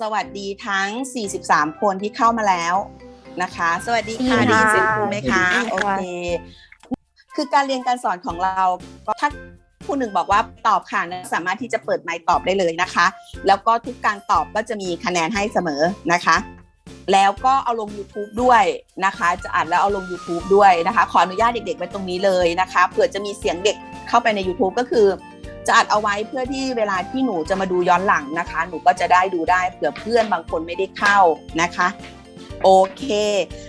สวัสดีทั้ง 43 คนที่เข้ามาแล้วนะคะ สวัสดีค่ะสวัสดีได้ยินค่ะเสียงครูไหมคะสวัสดีโอค่ะเคคือการเรียนการสอนของเราก็ถ้าผู้หนึ่งบอกว่าตอบค่ะนะสามารถที่จะเปิดไมค์ตอบได้เลยนะคะ แล้วก็ทุกการตอบก็จะมีคะแนนให้เสมอนะคะ แล้วก็เอาลง YouTube ด้วยนะคะ จะอัดแล้วเอาลง YouTube ด้วยนะคะ ขออนุญาตเด็กๆไว้ตรงนี้เลยนะคะเผื่อจะมีเสียงเด็กเข้าไปใน YouTube ก็คือ จะอัดเอาไว้เพื่อที่เวลาที่หนูจะมาดูย้อนหลังนะคะ หนูก็จะได้ดูได้เผื่อเพื่อนบางคนไม่ได้เข้านะคะโอเค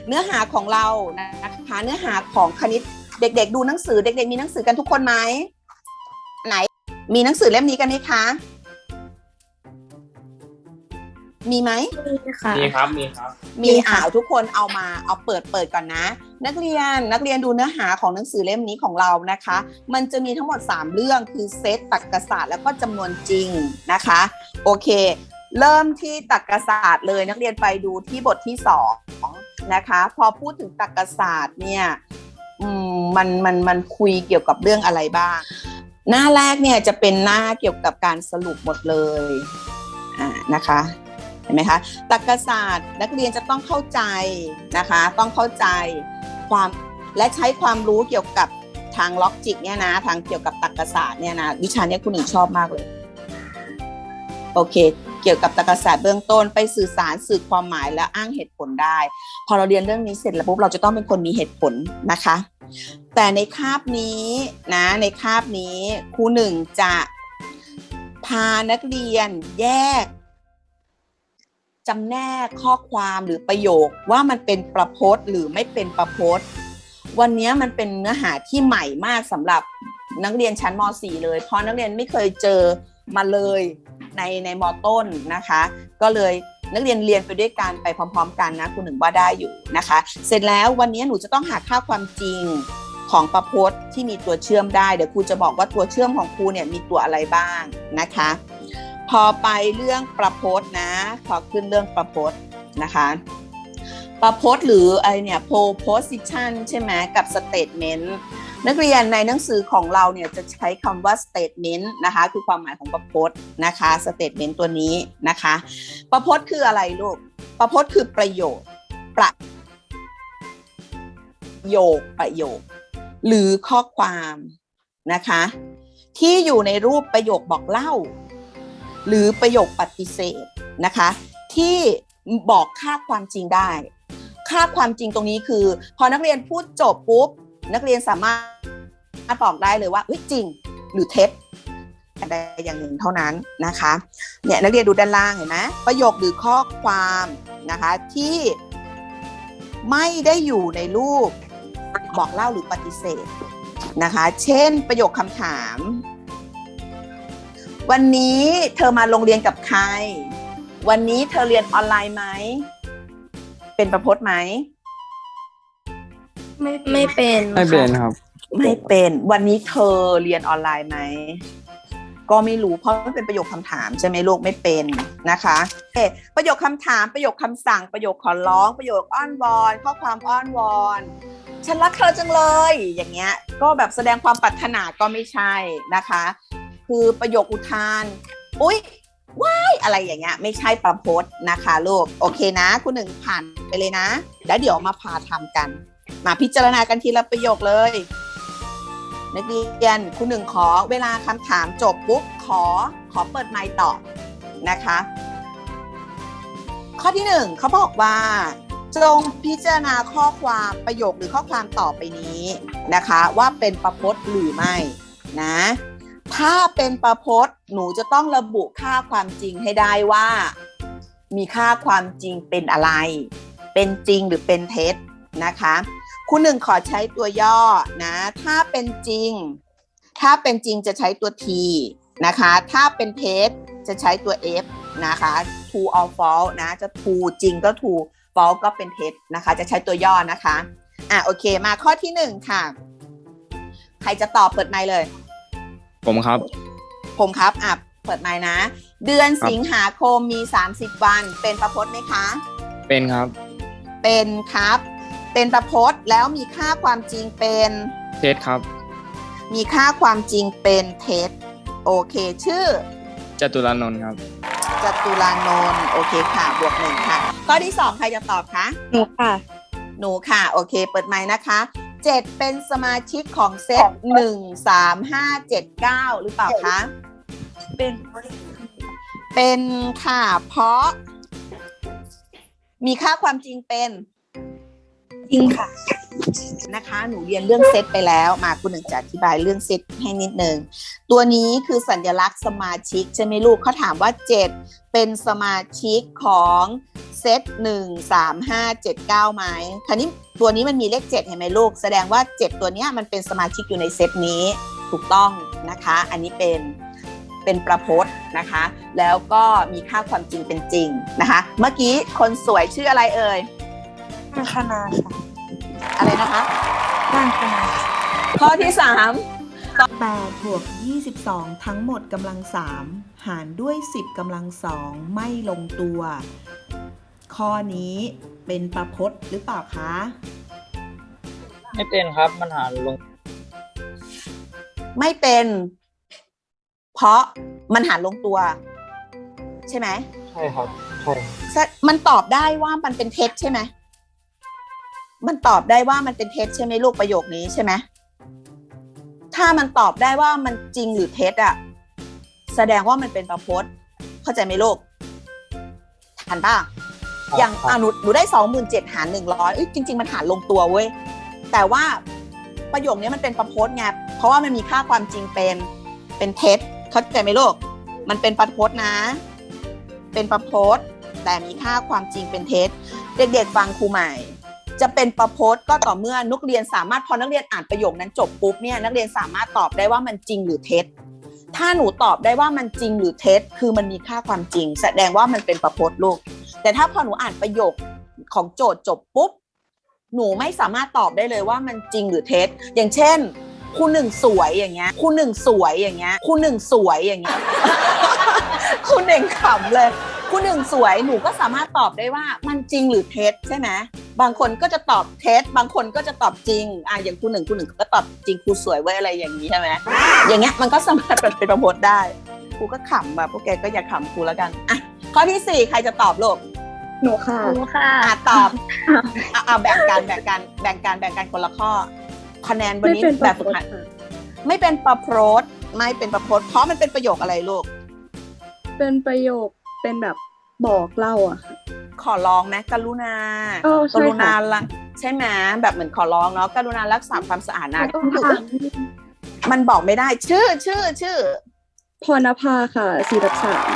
เนื้อหาของเรานะคะเนื้อหาของคณิตเด็ก ๆ ดูหนังสือเด็ก ๆ มีหนังสือกันทุกคนไหมไหน มีหนังสือเล่มนี้กันไหมคะ มีไหม นี่ค่ะ มีครับ มีครับ มีอ่าวทุกคนเอามาเอาเปิดเปิดก่อนนะ นักเรียนนักเรียนดูเนื้อหาของหนังสือเล่มนี้ของเรานะคะ มันจะมีทั้งหมด 3 เรื่องคือเซตตรรกศาสตร์ แล้วก็จำนวนจริงนะคะ โอเค เริ่มที่ตรรกศาสตร์เลยนักเรียนไปดูที่บทที่2นะคะ พอพูดถึงตรรกศาสตร์เนี่ยอืมมันมันมันคุยเกี่ยวกับเรื่องอะไรบ้าง หน้าแรกเนี่ยจะเป็นหน้าเกี่ยวกับการสรุปหมดเลยอ่านะคะ เห็นไหมคะตรรกศาสตร์นักเรียนจะต้องเข้าใจนะคะ ต้องเข้าใจความและใช้ความรู้เกี่ยวกับทางล็อกจิกเนี่ยนะ ทางเกี่ยวกับตรรกศาสตร์เนี่ยนะวิชาเนี้ยคุณหนึ่งชอบมากเลยโอเค เกี่ยวกับตรรกศาสตร์เบื้องต้นไปสื่อสารสื่อความหมายและอ้างเหตุผลได้ พอเราเรียนเรื่องนี้เสร็จแล้วปุ๊บเราจะต้องเป็นคนมีเหตุผลนะคะ แต่ในคาบนี้นะในคาบนี้ครูหนึ่งจะพานักเรียนแยก จำแนกข้อความหรือประโยคว่ามันเป็นประพจน์หรือไม่เป็นประพจน์ วันนี้มันเป็นเนื้อหาที่ใหม่มากสำหรับนักเรียนชั้นม .4 เลย เพราะนักเรียนไม่เคยเจอมาเลยในในมต้นนะคะ ก็เลยนักเรียนเรียนไปด้วยกันไปพร้อม ๆ กันนะคุณหนึ่งว่าได้อยู่นะคะ เสร็จแล้ววันนี้หนูจะต้องหาค่าความจริงของประพจน์ที่มีตัวเชื่อมได้เดี๋ยวครูจะบอกว่าตัวเชื่อมของครูเนี่ยมีตัวอะไรบ้างนะคะ พอไปเรื่องประพจน์นะพอขึ้นเรื่องประพจน์นะคะ ประพจน์หรืออะไรเนี่ย proposition ใช่ไหมกับ statement นักเรียนในหนังสือของเราเนี่ยจะใช้คำว่า statement นะคะ คือความหมายของประพจน์นะคะ statement ตัวนี้นะคะ ประพจน์คืออะไรลูก ประพจน์คือประโยคประโยคประโยค หรือข้อความนะคะ ที่อยู่ในรูปประโยคบอกเล่า หรือประโยคปฏิเสธนะคะ ที่บอกค่าความจริงได้ ค่าความจริงตรงนี้คือ พอนักเรียนพูดจบปุ๊บ นักเรียนสามารถบอกได้เลยว่าเฮ้ยจริงหรือเท็จใดอย่างหนึ่งเท่านั้นนะคะเนี่ยนักเรียนดูด้านล่างเห็นไหมประโยคหรือข้อความนะคะที่ไม่ได้อยู่ในรูปบอกเล่าหรือปฏิเสธนะคะ เช่นประโยคคำถาม วันนี้เธอมาโรงเรียนกับใคร วันนี้เธอเรียนออนไลน์ไหม เป็นประพจน์ไหม ไม่ไม่เป็นไม่เป็นครับ ไม่เป็น วันนี้เธอเรียนออนไลน์ไหม ก็ไม่รู้เพราะมันเป็นประโยคคำถามใช่ไหมลูกไม่เป็นนะคะเอ๊ะประโยคคำถามประโยคคำสั่งประโยคขอร้อง ประโยคอ้อนวอน ข้อความอ้อนวอนฉันรักเธอจังเลย อย่างเงี้ย ก็แบบแสดงความปรารถนาก็ไม่ใช่นะคะ คือประโยคอุทานอุ๊ยว้ายอะไรอย่างเงี้ยไม่ใช่ประพจน์นะคะลูกโอเคนะ คุณหนึ่งผ่านไปเลยนะ แล้วเดี๋ยวมาพาทำกัน มาพิจารณากันทีละประโยคเลย นักเรียนคุณหนึ่งขอเวลาคำถามจบปุ๊บขอขอเปิดไมค์ตอบนะคะ ข้อที่หนึ่งเขาบอกว่า จงพิจารณาข้อความประโยคหรือข้อความต่อไปนี้นะคะ ว่าเป็นประพจน์หรือไม่นะ ถ้าเป็นประพจน์หนูจะต้องระบุค่าความจริงให้ได้ว่า มีค่าความจริงเป็นอะไร เป็นจริงหรือเป็นเท็จนะคะคุณหนึ่งขอใช้ตัวย่อนะ ถ้าเป็นจริง ถ้าเป็นจริงจะใช้ตัว t นะคะ ถ้าเป็นเท็จจะใช้ตัว f นะคะ true or false นะ จะ true จริงก็ true false ก็เป็นเท็จนะคะ จะใช้ตัวย่อนะคะ อะโอเค มาข้อที่หนึ่งค่ะ ใครจะตอบเปิดไมค์เลย ผมครับ ผมครับอะเปิดไมค์นะ เดือนครับ สิงหาคมมี 30 วัน เป็นประพจน์ไหมคะ เป็นครับ เป็นครับ เป็นประพจน์แล้วมีค่าความจริงเป็น เทสครับมีค่าความจริงเป็นเท็จโอเค ชื่อ จตุรานนท์ครับ จตุรานนท์โอเคค่ะ บวกหนึ่งค่ะ ข้อที่สองใครจะตอบคะ หนูค่ะ หนูค่ะ โอเค เปิดไมค์นะคะ เจ็ดเป็นสมาชิกของเซตหนึ่งสามห้าเจ็ดเก้าหรือเปล่าคะ เป็น เป็นค่ะ เพราะ มีค่าความจริงเป็น จริงค่ะ นะคะ หนูเรียนเรื่องเซตไปแล้ว มาคุณหนึ่งจะอธิบายเรื่องเซตให้นิดนึง ตัวนี้คือสัญลักษณ์สมาชิก ใช่ไหมลูกเขาถามว่า 7 เป็นสมาชิกของ เซต1 3 5 7 9ไหมคราวนี้ตัวนี้มันมีเลข7เห็นไหมลูก แสดงว่า7ตัวเนี้ยมันเป็นสมาชิกอยู่ในเซตนี้ถูกต้องนะคะ อันนี้เป็นเป็นประพจน์นะคะ แล้วก็มีค่าความจริงเป็นจริงนะคะ เมื่อกี้คนสวยชื่ออะไรเอ่ยนางคณาค่ะ อะไรนะคะนางคณาข้อที่สาม8บวก22ทั้งหมดกำลัง3หารด้วย10กำลังสองไม่ลงตัว ข้อนี้เป็นประพจน์หรือเปล่าคะ ไม่เป็นครับมันหาลง ไม่เป็น เพราะมันหารลงตัว ใช่ไหมใช่ครับใช่ซะมันตอบได้ว่ามันเป็นเท็จใช่ไหมมันตอบได้ว่ามันเป็นเท็จใช่ไหมลูกประโยคนี้ใช่ไหมถ้ามันตอบได้ว่ามันจริงหรือเท็จอะแสดงว่ามันเป็นประพจน์ เข้าใจไหมลูกทันป่ะครับ อย่างครับอะหนูหนูได้สองหมื่นเจ็ดหารหนึ่งร้อยจริง ๆ มันหารลงตัวเว้ย แต่ว่าประโยคนี้มันเป็นประพจน์ไงเพราะว่ามันมีค่าความจริงเป็นเป็นเท็จเข้าใจไหมลูกมันเป็นประพจน์นะ เป็นประพจน์แต่มีค่าความจริงเป็นเท็จเด็กๆฟังครูใหม่ จะเป็นประพจน์ก็ต่อเมื่อนักเรียนสามารถพอนักเรียนอ่านประโยคนั้นจบปุ๊บเนี่ยนักเรียนสามารถตอบได้ว่ามันจริงหรือเท็จถ้าหนูตอบได้ว่ามันจริงหรือเท็จคือมันมีค่าความจริง แสดงว่ามันเป็นประพจน์ลูก แต่ถ้าพอหนูอ่านประโยคของโจทย์จบปุ๊บ หนูไม่สามารถตอบได้เลยว่ามันจริงหรือเท็จ อย่างเช่นครูหนึ่งสวยอย่างเงี้ยครูหนึ่งสวยอย่างเงี้ยครูหนึ่งสวยอย่างเงี้ยครูหนึ่งขำเลยครูหนึ่งสวยหนูก็สามารถตอบได้ว่ามันจริงหรือเท็จใช่ไหมบางคนก็จะตอบเท็จบางคนก็จะตอบจริงอะอย่างครูหนึ่งครูหนึ่งก็ตอบจริงครูสวยไว้อะไรอย่างนี้ใช่ไหมอย่างเงี้ยมันก็สามารถเป็นประพจน์ได้ครูก็ขำแบบพวกแกก็อย่าขำครูแล้วกันอะ ข้อที่สี่ใครจะตอบลูกหนูค่ะหนูค่ะ อะตอบเอาเอาแบ่งกันแบ่งกันแบ่งกันแบ่งกันคนละข้อ คะแนนวันนี้แบบฝึกหัดไม่เป็นประโพสไม่เป็นประโพสเพราะมันเป็นประโยคอะไรลูก เป็นประโยคเป็นแบบบอกเล่าอะค่ะ ขอร้องไหมกรุณาเออใช่กค่ะ รุณาละใช่ไหมแบบเหมือนขอร้องเนาะกรุณารักษาความสะอาดนะต้องคือถามมันบอกไม่ได้ ชื่อชื่อชื่อ พรณภาค่ะสี่ทับสาม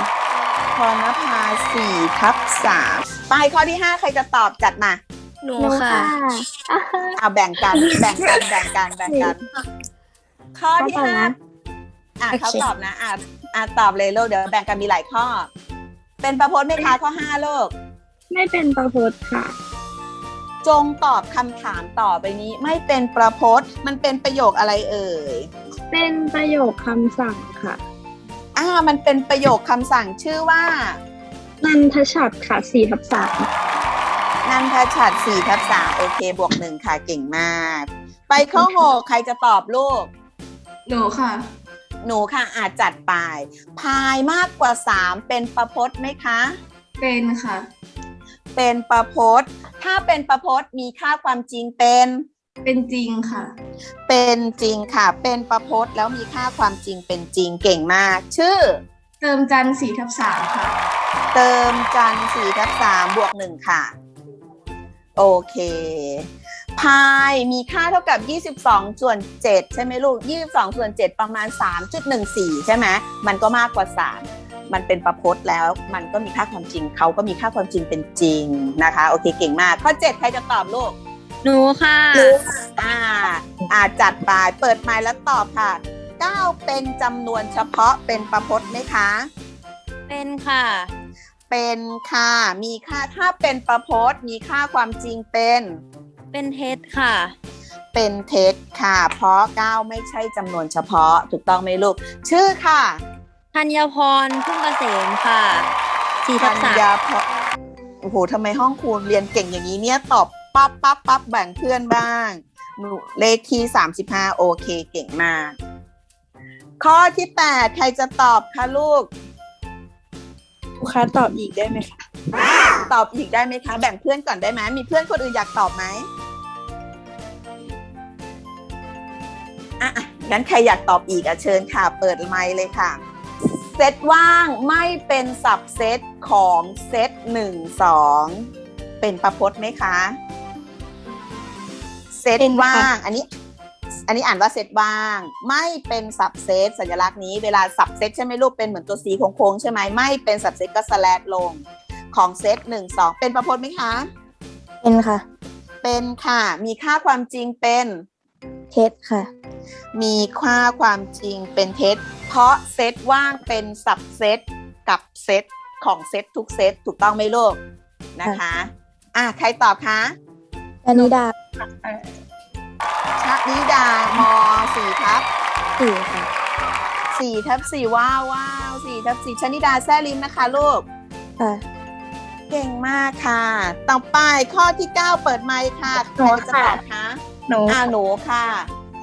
พรณภาสี่ทับสามไปข้อที่ห้าใครจะตอบจัดมาหนูหนูค่ะค่ะ เอาแบ่งกัน แบ่งกัน แบ่งกัน แบ่งกัน ข้อที่ห้าอะโอเคเขาตอบนะ อะอะตอบเลยลูก เดี๋ยวแบ่งกันมีหลายข้อ เป็นประพจน์ไหมคะข้อห้าลูก ไม่เป็นประพจน์ค่ะ จงตอบคำถามต่อไปนี้ ไม่เป็นประพจน์ มันเป็นประโยคอะไรเอ่ย เป็นประโยคคำสั่งค่ะ อ่ามันเป็นประโยคคำสั่งชื่อว่า นันทชัดค่ะสี่ทับสามนันทชัดสี่ทับสามโอเค บวกหนึ่งค่ะเก่งมาก ไปข้อหกใครจะตอบลูก หนูค่ะ หนูค่ะอาจจัดไปพายมากกว่าสามเป็นประพจน์ไหมคะ เป็นค่ะ เป็นประพจน์ ถ้าเป็นประพจน์มีค่าความจริงเป็น เป็นจริงค่ะ เป็นจริงค่ะ เป็นประพจน์แล้วมีค่าความจริงเป็นจริงเก่งมาก ชื่อ เติมจันสี่ทับสามค่ะ เติมจันสี่ทับสามบวกหนึ่งค่ะ โอเคพายมีค่าเท่ากับ 22 ส่วน 7 ใช่ไหมลูก 22 ส่วน 7 ประมาณ 3.14 ใช่ไหมมันก็มากกว่า 3 มันเป็นประพจน์แล้ว มันก็มีค่าความจริงเขาก็มีค่าความจริงเป็นจริงนะคะ โอเคเก่งมาก ข้อ 7 ใครจะตอบลูก หนูค่ะอ่าอ่าจัดไปเปิดไมค์แล้วตอบค่ะ9เป็นจำนวนเฉพาะเป็นประพจน์ไหมคะ เป็นค่ะ เป็นค่ะ มีค่าถ้าเป็นประพจน์ มีค่าความจริงเป็น เป็นเท็จค่ะ เป็นเท็จค่ะ เพราะ 9 ไม่ใช่จำนวนเฉพาะ ถูกต้องไหมลูก ชื่อค่ะธัญพรพึ่งเกษมค่ะสี่ทัธับญสามญาพรโอ้โหทำไมห้องครูเรียนเก่งอย่างนี้เนี่ยตอบ ปั๊บปั๊บปั๊บแบ่งเพื่อนบ้างหนูเลขที่35โอเคเก่งมาก ข้อที่8ใครจะตอบคะลูกครูคะตอบอีกได้ไหมคะตอบอีกได้ไหมคะ แบ่งเพื่อนก่อนได้ไหมมีเพื่อนคนอื่นอยากตอบไหมอะอะงั้นใครอยากตอบอีกอะเชิญค่ะ เปิดไมค์เลยค่ะ เซตว่างไม่เป็นสับเซตของเซตหนึ่งสองเป็นประพจน์ไหมคะ เซตว่าง อันนี้ อันนี้อ่านว่าเซตว่าง ไม่เป็นสับเซตสัญลักษณ์นี้เวลาสับเซตใช่ไหมลูกเป็นเหมือนตัวสีโค้งๆใช่ไหมไม่เป็นสับเซตก็สแลดลง ของเซตหนึ่งสองเป็นประพจน์ไหมคะ เป็นค่ะ เป็นค่ะ มีค่าความจริงเป็นเท็จค่ะ มีค่าความจริงเป็นเท็จเพราะเซตว่างเป็นสับเซตกับเซตของเซตทุกเซตถูกต้องไหมลูกนะคะ อะใครตอบคะ ชนิดาชนิดามสี่ครับสี่ค่ะสี่ทับสี่ว้าวว้าวสี่ทับสี่ชนิดาแซ่ลิมนะคะลูกค่ะเก่งมากค่ะ ต่อไปข้อที่9เปิดไมค์ค่ะใครจะตอบคะหนูอ่าหนูค่ะ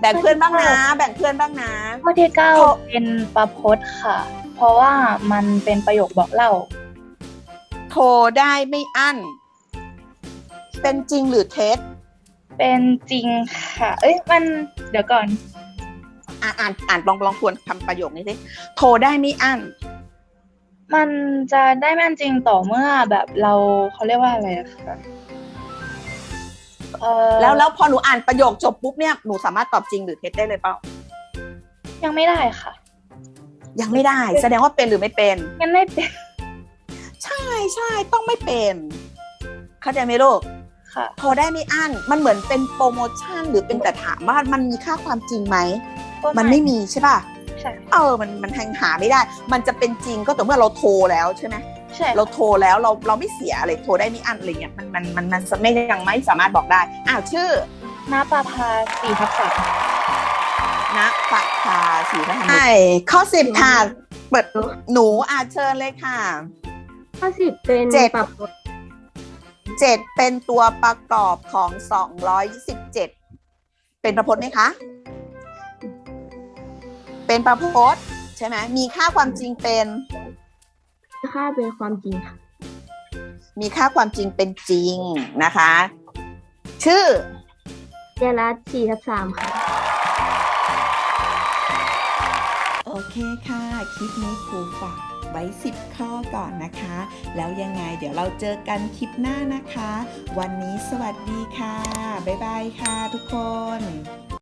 แบ่งเพื่อนบ้างนะ แบ่งเพื่อนบ้างนะ ข้อที่เก้าเป็นประพจน์ค่ะ เพราะว่ามันเป็นประโยคบอกเล่า โทรได้ไม่อั้น เป็นจริงหรือเท็จ เป็นจริงค่ะ เอ้ยมันเดี๋ยวก่อน อ่านอ่านอ่านลองลองทวนคำประโยคนี้สิโทรได้ไม่อั้นมันจะได้แม่นจริงต่อเมื่อแบบเราเขาเรียกว่าอะไรอะคะเออแล้วแล้วพอหนูอ่านประโยคจบปุ๊บเนี่ยหนูสามารถตอบจริงหรือเท็จได้เลยเปล่ายังไม่ได้ค่ะ ยังไม่ได้ แสดงว่าเป็นหรือไม่เป็น งั้นไม่เป็น ใช่ใช่ต้องไม่เป็น เข้าใจไหมลูก ค่ะโทรได้ไม่อั้นมันเหมือนเป็นโปรโมชั่นหรือเป็นแต่ถามว่ามันมีค่าความจริงไหมมันไม่มีใช่ป่ะใช่เออมันมันหาไม่ได้ มันจะเป็นจริงก็ต่อเมื่อเราโทรแล้วใช่ไหมใช่เราโทรแล้วเราเราไม่เสียอะไรโทรได้ไม่อั้นอะไรเงี้ยมันมันมันมันไม่ยังไม่สามารถบอกได้อ้าวชื่อนาปาพาสี่ทับสามนะปะพาสีทัศน์ใช่ข้อสิบค่ะเปิดหนูอาเชิญเลยค่ะ ข้อสิบเป็นเจ็ดปรับลด เจ็ดเป็นตัวประกอบของสองร้อยสิบเจ็ดเป็นประพจน์ไหมคะ เป็นประพจน์ใช่ไหมมีค่าความจริงเป็นค่าเป็นความจริงค่ะมีค่าความจริงเป็นจริงนะคะ ชื่อเจรัสสี่ทับสามค่ะ โอเคค่ะ คลิปนี้ครูฝาก ไว้ 10 ข้อก่อนนะคะ แล้วยังไงเดี๋ยวเราเจอกันคลิปหน้านะคะ วันนี้สวัสดีค่ะ บ๊ายบายค่ะทุกคน